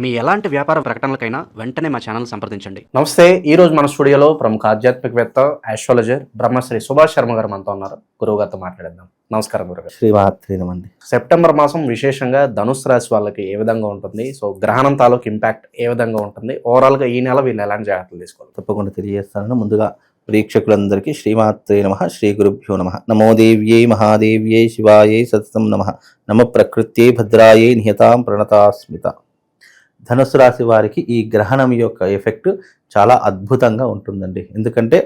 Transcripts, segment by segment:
మీ ఎలాంటి వ్యాపార ప్రకటనలకైనా వెంటనే మా ఛానల్ సంప్రదించండి. నమస్తే ఈ రోజు మన స్టూడియోలో ప్రముఖ ఆధ్యాత్మికవేత్త ఆస్ట్రాలజర్ బ్రహ్మశ్రీ సుభాష్ శర్మ గారు మనతో ఉన్నారు. గురువు గారితో మాట్లాడేద్దాం. నమస్కారం గురుగారు శ్రీమాత్రినమండి సెప్టెంబర్ మాసం విశేషంగా ధనుసు రాశి వాళ్ళకి ఏ విధంగా ఉంటుంది? సో గ్రహణం తాలూకు ఇంపాక్ట్ ఏ విధంగా ఉంటుంది? ఓవరాల్గా ఈ నెల వీళ్ళు ఎలాంటి జాగ్రత్తలు తీసుకోవాలి? తప్పకుండా తెలియజేస్తాను ముందుగా ప్రేక్షకులందరికీ శ్రీమాత్రే నమ శ్రీ గురుభ్యో నమ. నమో దేవ్యై మహాదేవ్యై శివాయై సతతం నమ. నమ ప్రకృత్యై భద్రాయై నిహతాం ప్రణతాస్మిత. ధనుసు రాశి వారికి ఈ గ్రహణం యొక్క ఎఫెక్ట్ చాలా అద్భుతంగా ఉంటుందండి. ఎందుకంటే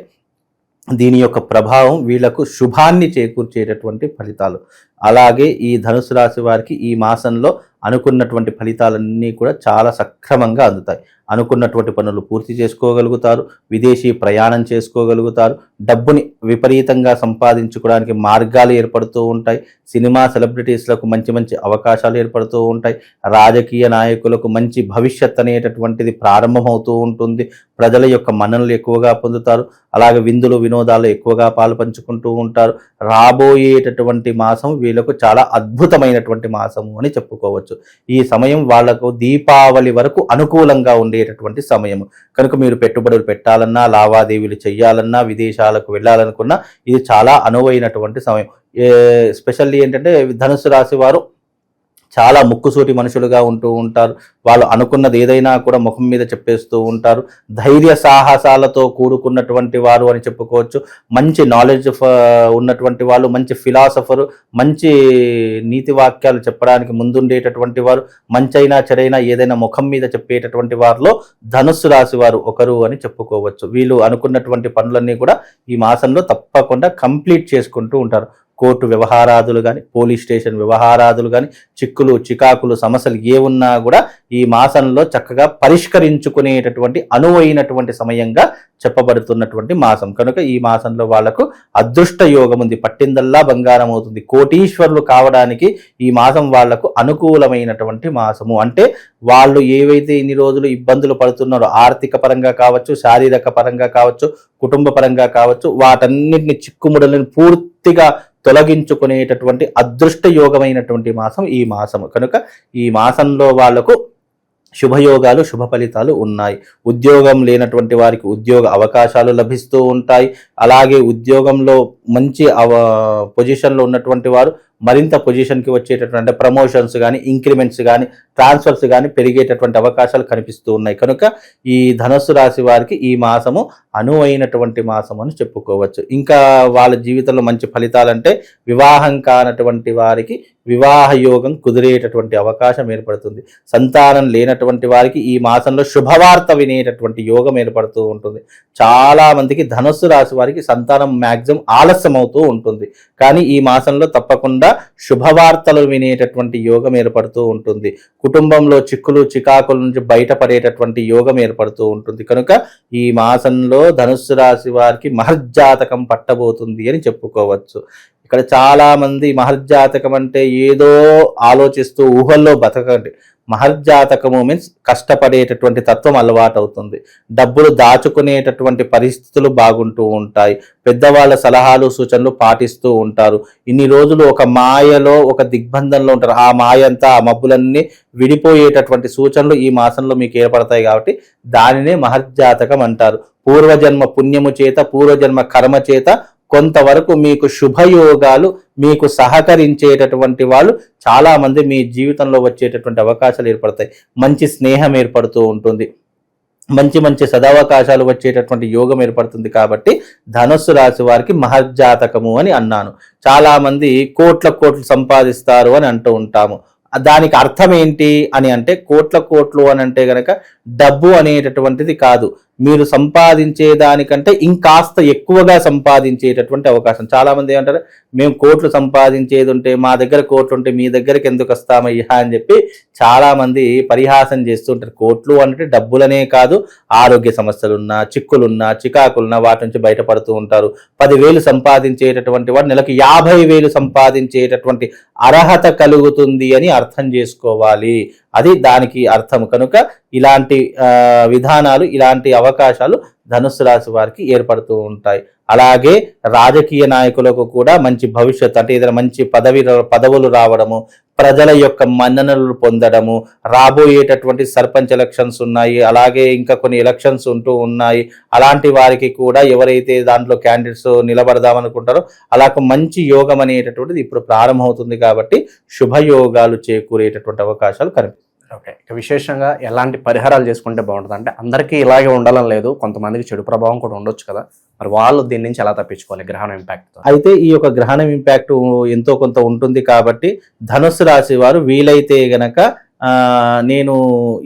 దీని యొక్క ప్రభావం వీళ్ళకు శుభాన్ని చేకూర్చేటటువంటి ఫలితాలు. అలాగే ఈ ధనుసు రాశి వారికి ఈ మాసంలో అనుకున్నటువంటి ఫలితాలన్నీ కూడా చాలా సక్రమంగా అందుతాయి. అనుకున్నటువంటి పనులు పూర్తి చేసుకోగలుగుతారు విదేశీ ప్రయాణం చేసుకోగలుగుతారు డబ్బుని విపరీతంగా సంపాదించుకోవడానికి మార్గాలు ఏర్పడుతూ ఉంటాయి సినిమా సెలబ్రిటీస్లకు మంచి మంచి అవకాశాలు ఏర్పడుతూ ఉంటాయి రాజకీయ నాయకులకు మంచి భవిష్యత్ అనేటటువంటిది ప్రారంభమవుతూ ఉంటుంది ప్రజల యొక్క మన్ననలు ఎక్కువగా పొందుతారు అలాగే విందులు వినోదాలు ఎక్కువగా పాలు పంచుకుంటూ ఉంటారు. రాబోయేటటువంటి మాసం వీళ్ళకు చాలా అద్భుతమైనటువంటి మాసము అని చెప్పుకోవచ్చు. ఈ సమయం వాళ్ళకు దీపావళి వరకు అనుకూలంగా ఉండేటటువంటి సమయం కనుక మీరు పెట్టుబడులు పెట్టాలన్నా లావాదేవీలు చేయాలన్నా విదేశాలకు వెళ్ళాలనుకున్నా ఇది చాలా అనువైనటువంటి సమయం. స్పెషల్లీ ఏంటంటే ధనుసు రాశి వారు చాలా ముక్కుసూటి మనుషులుగా ఉంటూ ఉంటారు. వాళ్ళు అనుకున్నది ఏదైనా కూడా ముఖం మీద చెప్పేస్తూ ఉంటారు. ధైర్య సాహసాలతో కూడుకున్నటువంటి వారు అని చెప్పుకోవచ్చు. మంచి నాలెడ్జ్ ఉన్నటువంటి వాళ్ళు మంచి ఫిలాసఫరు మంచి నీతి వాక్యాలు చెప్పడానికి ముందుండేటటువంటి వారు మంచైనా చెడైనా ఏదైనా ముఖం మీద చెప్పేటటువంటి వారిలో ధనుస్సు రాశి వారు ఒకరు అని చెప్పుకోవచ్చు. వీళ్ళు అనుకున్నటువంటి పనులన్నీ కూడా ఈ మాసంలో తప్పకుండా కంప్లీట్ చేసుకుంటూ ఉంటారు. కోర్టు వ్యవహారాదులు కానీ పోలీస్ స్టేషన్ వ్యవహారాదులు కానీ చిక్కులు చికాకులు సమస్యలు ఏ ఉన్నా కూడా ఈ మాసంలో చక్కగా పరిష్కరించుకునేటటువంటి అనువైనటువంటి సమయంగా చెప్పబడుతున్నటువంటి మాసం. కనుక ఈ మాసంలో వాళ్ళకు అదృష్ట యోగం ఉంది. పట్టిందల్లా బంగారం అవుతుంది. కోటీశ్వరులు కావడానికి ఈ మాసం వాళ్ళకు అనుకూలమైనటువంటి మాసము. అంటే వాళ్ళు ఏవైతే ఇన్ని రోజులు ఇబ్బందులు పడుతున్నారో ఆర్థిక పరంగా కావచ్చు శారీరక పరంగా కావచ్చు కుటుంబ పరంగా కావచ్చు వాటన్నిటిని చిక్కుముడలను పూర్తిగా తొలగించుకునేటటువంటి అదృష్ట యోగమైనటువంటి మాసం ఈ మాసము. కనుక ఈ మాసంలో వాళ్ళకు శుభయోగాలు శుభ ఫలితాలు ఉన్నాయి. ఉద్యోగం లేనటువంటి వారికి ఉద్యోగ అవకాశాలు లభిస్తూ ఉంటాయి. అలాగే ఉద్యోగంలో మంచి అవ పొజిషన్లో ఉన్నటువంటి వారు మరింత పొజిషన్కి వచ్చేటటువంటి ప్రమోషన్స్ కానీ ఇంక్రిమెంట్స్ కానీ ట్రాన్స్ఫర్స్ కానీ పెరిగేటటువంటి అవకాశాలు కనిపిస్తూ ఉన్నాయి. కనుక ఈ ధనస్సు రాశి వారికి ఈ మాసము అనువైనటువంటి మాసం అని చెప్పుకోవచ్చు. ఇంకా వాళ్ళ జీవితంలో మంచి ఫలితాలంటే వివాహం కానటువంటి వారికి వివాహ యోగం కుదిరేటటువంటి అవకాశం ఏర్పడుతుంది. సంతానం లేనటువంటి వారికి ఈ మాసంలో శుభవార్త వినేటటువంటి యోగం ఏర్పడుతూ ఉంటుంది. చాలా మందికి ధనస్సు రాశి వారికి సంతానం మ్యాక్సిమం ఆలస్యం అవుతూ ఉంటుంది. కానీ ఈ మాసంలో తప్పకుండా శుభవార్తలు వినేటటువంటి యోగం ఏర్పడుతూ ఉంటుంది. కుటుంబంలో చిక్కులు చికాకుల నుంచి బయటపడేటటువంటి యోగం ఏర్పడుతూ ఉంటుంది. కనుక ఈ మాసంలో ధనుస్సు రాశి వారికి మహర్జాతకం పట్టబోతుంది అని చెప్పుకోవచ్చు. ఇక్కడ చాలా మంది మహర్జాతకం అంటే ఏదో ఆలోచిస్తూ ఊహల్లో బతకండి. మహర్జాతకము మీన్స్ కష్టపడేటటువంటి తత్వం అలవాటు అవుతుంది డబ్బులు దాచుకునేటటువంటి పరిస్థితులు బాగుంటూ ఉంటాయి. పెద్దవాళ్ళ సలహాలు సూచనలు పాటిస్తూ ఉంటారు. ఇన్ని రోజులు ఒక మాయలో ఒక దిగ్బంధంలో ఉంటారు. ఆ మాయ అంతా ఆ మబ్బులన్నీ విడిపోయేటటువంటి సూచనలు ఈ మాసంలో మీకు ఏర్పడతాయి కాబట్టి దానినే మహర్జాతకం అంటారు. పూర్వజన్మ పుణ్యము చేత పూర్వజన్మ కర్మ చేత కొంతవరకు మీకు శుభయోగాలు మీకు సహకరించేటటువంటి వాళ్ళు చాలా మంది మీ జీవితంలో వచ్చేటటువంటి అవకాశాలు ఏర్పడతాయి. మంచి స్నేహం ఏర్పడుతూ ఉంటుంది. మంచి మంచి సదవకాశాలు వచ్చేటటువంటి యోగం ఏర్పడుతుంది కాబట్టి ధనుస్సు రాశి వారికి మహర్జాతకము అని అన్నాను. చాలా మంది కోట్ల కోట్లు సంపాదిస్తారు అని అంటూ ఉంటాము. దానికి అర్థం ఏంటి అని అంటే కోట్ల కోట్లు అని అంటే గనక డబ్బు అనేటటువంటిది కాదు. మీరు సంపాదించే దానికంటే ఇంకాస్త ఎక్కువగా సంపాదించేటటువంటి అవకాశం. చాలామంది ఏమంటారు మేము కోట్లు సంపాదించేది ఉంటే మా దగ్గర కోట్లు ఉంటే మీ దగ్గరికి ఎందుకు వస్తామయ్యా? అని చెప్పి చాలామంది పరిహాసం చేస్తుంటారు. కోట్లు అంటే డబ్బులనే కాదు ఆరోగ్య సమస్యలున్నా చిక్కులున్నా చికాకులున్నా వాటి నుంచి బయటపడుతూ ఉంటారు. పదివేలు సంపాదించేటటువంటి వాడు నెలకు యాభై వేలు సంపాదించేటటువంటి అర్హత కలుగుతుంది అని అర్థం చేసుకోవాలి. అది దానికి అర్థం. కనుక ఇలాంటి విధానాలు ఇలాంటి అవకాశాలు ధనుస్సు రాశి వారికి ఏర్పడుతూ ఉంటాయి. అలాగే రాజకీయ నాయకులకు కూడా మంచి భవిష్యత్తు అంటే ఏదైనా మంచి పదవి పదవులు రావడము ప్రజల యొక్క మన్ననలు పొందడము రాబోయేటటువంటి సర్పంచ్ ఎలక్షన్స్ ఉన్నాయి అలాగే ఇంకా కొన్ని ఎలక్షన్స్ ఉంటూ ఉన్నాయి. అలాంటి వారికి కూడా ఎవరైతే దాంట్లో క్యాండిడేట్స్ నిలబడదామనుకుంటారో అలా మంచి యోగం అనేటటువంటిది ఇప్పుడు ప్రారంభమవుతుంది కాబట్టి శుభయోగాలు చేకూరేటటువంటి అవకాశాలు కనిపిస్తాయి. ఓకే. ఇక విశేషంగా ఎలాంటి పరిహారాలు చేసుకుంటే బాగుంటుంది? అంటే అందరికీ ఇలాగే ఉండాలని లేదు. కొంతమందికి చెడు ప్రభావం కూడా ఉండొచ్చు కదా. మరి వాళ్ళు దీని నుంచి ఎలా తప్పించుకోవాలి గ్రహణం ఇంపాక్ట్ అయితే ఈ యొక్క గ్రహణం ఇంపాక్ట్ ఎంతో కొంత ఉంటుంది కాబట్టి ధనుస్సు రాశి వారు వీలైతే గనక నేను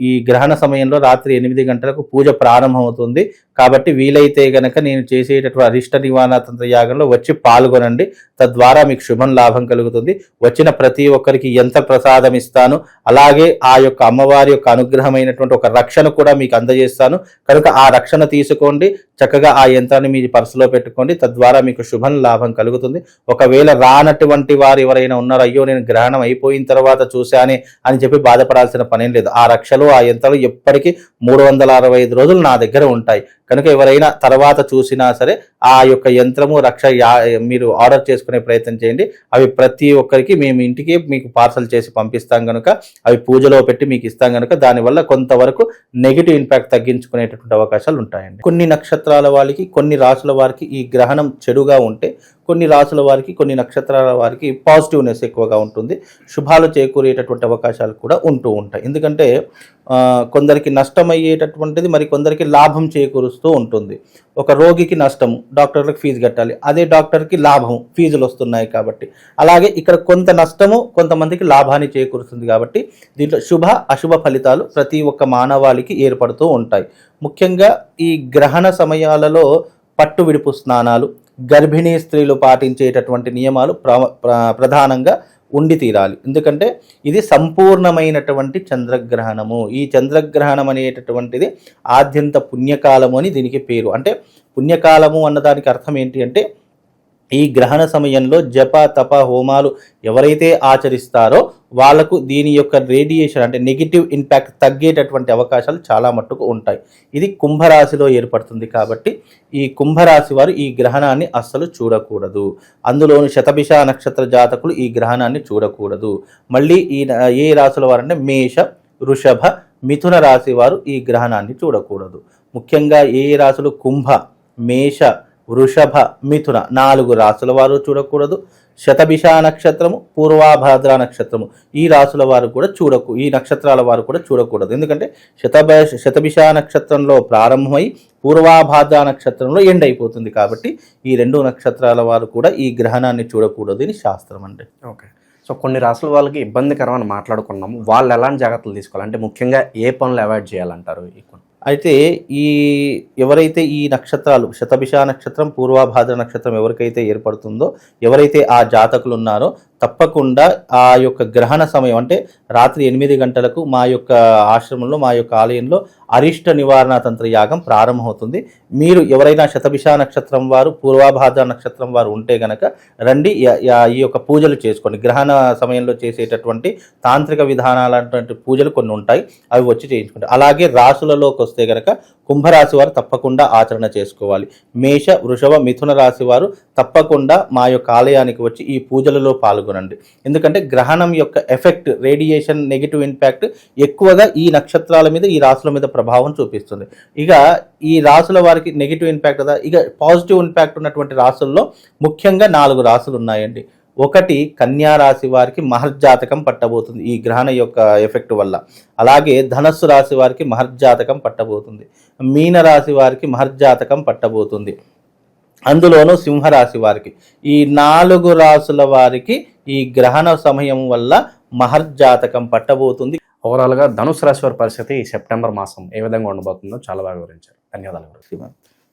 ఈ గ్రహణ సమయంలో రాత్రి ఎనిమిది గంటలకు పూజ ప్రారంభమవుతుంది. కాబట్టి వీలైతే గనక నేను చేసేటటువంటి అరిష్ట నివారణ తంత్ర యాగంలో వచ్చి పాల్గొనండి. తద్వారా మీకు శుభం లాభం కలుగుతుంది. వచ్చిన ప్రతి ఒక్కరికి ఎంత ప్రసాదం ఇస్తాను అలాగే ఆ యొక్క అమ్మవారి యొక్క అనుగ్రహమైనటువంటి ఒక రక్షణ కూడా మీకు అందజేస్తాను. కనుక ఆ రక్షణ తీసుకోండి. చక్కగా ఆ యంత్రాన్ని మీ పర్సులో పెట్టుకోండి. తద్వారా మీకు శుభం లాభం కలుగుతుంది. ఒకవేళ రానటువంటి వారు ఎవరైనా ఉన్నారో అయ్యో నేను గ్రహణం అయిపోయిన తర్వాత చూశానే అని చెప్పి బాధపడాల్సిన పనేం లేదు. ఆ రక్షలు ఆ యంత్రాలు ఎప్పటికీ మూడు వందల అరవై ఐదు రోజులు నా దగ్గర ఉంటాయి. కనుక ఎవరైనా తర్వాత చూసినా సరే ఆ యొక్క యంత్రము రక్ష మీరు ఆర్డర్ చేసుకునే ప్రయత్నం చేయండి. అవి ప్రతి ఒక్కరికి మేము ఇంటికి మీకు పార్సల్ చేసి పంపిస్తాం కనుక అవి పూజలో పెట్టి మీకు ఇస్తాం కనుక దానివల్ల కొంతవరకు నెగిటివ్ ఇంపాక్ట్ తగ్గించుకునేటటువంటి అవకాశాలు ఉంటాయండి. కొన్ని నక్షత్రాల వారికి కొన్ని రాసుల వారికి ఈ గ్రహణం చెడుగా ఉంటే కొన్ని రాసుల వారికి కొన్ని నక్షత్రాల వారికి పాజిటివ్నెస్ ఎక్కువగా ఉంటుంది. శుభాలు చేకూరేటటువంటి అవకాశాలు కూడా ఉంటూ ఉంటాయి. ఎందుకంటే కొందరికి నష్టం అయ్యేటటువంటిది మరి కొందరికి లాభం చేకూరుస్తూ ఉంటుంది. ఒక రోగికి నష్టము డాక్టర్లకు ఫీజు కట్టాలి. అదే డాక్టర్కి లాభం ఫీజులు వస్తున్నాయి కాబట్టి. అలాగే ఇక్కడ కొంత నష్టము కొంతమందికి లాభాన్ని చేకూరుస్తుంది కాబట్టి దీంట్లో శుభ అశుభ ఫలితాలు ప్రతి ఒక్క మానవాళికి ఏర్పడుతూ ఉంటాయి. ముఖ్యంగా ఈ గ్రహణ సమయాలలో పట్టు విడుపు స్నానాలు గర్భిణీ స్త్రీలు పాటించేటటువంటి నియమాలు ప్ర- ప్రధానంగా ఉండి తీరాలి. ఎందుకంటే ఇది సంపూర్ణమైనటువంటి చంద్రగ్రహణము. ఈ చంద్రగ్రహణం అనేటటువంటిది ఆద్యంత పుణ్యకాలము అని దీనికి పేరు. అంటే పుణ్యకాలము అన్నదానికి అర్థం ఏంటి అంటే ఈ గ్రహణ సమయంలో జప తప హోమాలు ఎవరైతే ఆచరిస్తారో వాళ్ళకు దీని యొక్క రేడియేషన్ అంటే నెగిటివ్ ఇంపాక్ట్ తగ్గేటటువంటి అవకాశాలు చాలా మట్టుకు ఉంటాయి. ఇది కుంభరాశిలో ఏర్పడుతుంది కాబట్టి ఈ కుంభరాశి వారు ఈ గ్రహణాన్ని అస్సలు చూడకూడదు. అందులోని శతభిష నక్షత్ర జాతకులు ఈ గ్రహణాన్ని చూడకూడదు. మళ్ళీ ఈ ఏ రాశుల వారంటే మేష వృషభ మిథున రాశి వారు ఈ గ్రహణాన్ని చూడకూడదు. ముఖ్యంగా ఏ రాశులు కుంభ మేష వృషభ మిథున నాలుగు రాసుల వారు చూడకూడదు. శతభిష నక్షత్రము పూర్వాభాద్ర నక్షత్రము. ఈ రాసుల వారు కూడా చూడకు ఈ నక్షత్రాల వారు కూడా చూడకూడదు. ఎందుకంటే శతభ శతభిష నక్షత్రంలో ప్రారంభమై పూర్వాభాద్ర నక్షత్రంలో ఎండ్ అయిపోతుంది కాబట్టి ఈ రెండు నక్షత్రాల వారు కూడా ఈ గ్రహణాన్ని చూడకూడదు అని శాస్త్రం అండి ఓకే. సో కొన్ని రాసుల వాళ్ళకి ఇబ్బందికరమని మాట్లాడుకున్నాము. వాళ్ళు ఎలాంటి జాగ్రత్తలు తీసుకోవాలి? అంటే ముఖ్యంగా ఏ పనులు అవాయిడ్ చేయాలంటారు? ఈ కొన్ని అయితే ఈ ఎవరైతే ఈ నక్షత్రాలు శతభిష నక్షత్రం పూర్వాభాద్ర నక్షత్రం ఎవరికైతే ఏర్పడుతుందో ఎవరైతే ఆ జాతకులు ఉన్నారో తప్పకుండా ఆ యొక్క గ్రహణ సమయం అంటే రాత్రి ఎనిమిది గంటలకు మా యొక్క ఆశ్రమంలో మా యొక్క ఆలయంలో అరిష్ట నివారణ తంత్ర యాగం ప్రారంభమవుతుంది. మీరు ఎవరైనా శతభిష నక్షత్రం వారు పూర్వాభాద్ర నక్షత్రం వారు ఉంటే గనక రండి ఈ యొక్క పూజలు చేసుకోండి. గ్రహణ సమయంలో చేసేటటువంటి తాంత్రిక విధానాలటువంటి పూజలు కొన్ని ఉంటాయి అవి వచ్చి చేయించుకోండి అలాగే రాసులలోకి వస్తే గనక కుంభరాశి వారు తప్పకుండా ఆచరణ చేసుకోవాలి. మేష వృషభ మిథున రాశి వారు తప్పకుండా మా యొక్క ఆలయానికి వచ్చి ఈ పూజలలో పాల్గొనండి. ఎందుకంటే గ్రహణం యొక్క ఎఫెక్ట్ రేడియేషన్ నెగిటివ్ ఇంపాక్ట్ ఎక్కువగా ఈ నక్షత్రాల మీద ఈ రాసుల మీద ప్రభావం చూపిస్తుంది. ఇక ఈ రాసుల వారికి నెగిటివ్ ఇంపాక్ట్ కదా ఇక పాజిటివ్ ఇంపాక్ట్ ఉన్నటువంటి రాసుల్లో ముఖ్యంగా నాలుగు రాసులు ఉన్నాయండి. ఒకటి కన్యా రాశి వారికి మహర్జాతకం పట్టబోతుంది ఈ గ్రహణ యొక్క ఎఫెక్ట్ వల్ల. అలాగే ధనస్సు రాశి వారికి మహర్జాతకం పట్టబోతుంది. మీన రాశి వారికి మహర్జాతకం పట్టబోతుంది. అందులోనూ సింహరాశి వారికి. ఈ నాలుగు రాసుల వారికి ఈ గ్రహణ సమయం వల్ల మహర్జాతకం పట్టబోతుంది. ఓవరాల్గా ధనుసు రాశి వారి పరిస్థితి సెప్టెంబర్ మాసం ఏ విధంగా ఉండబోతుందో చాలా బాగా వివరించారు ధన్యవాదాలు గురు.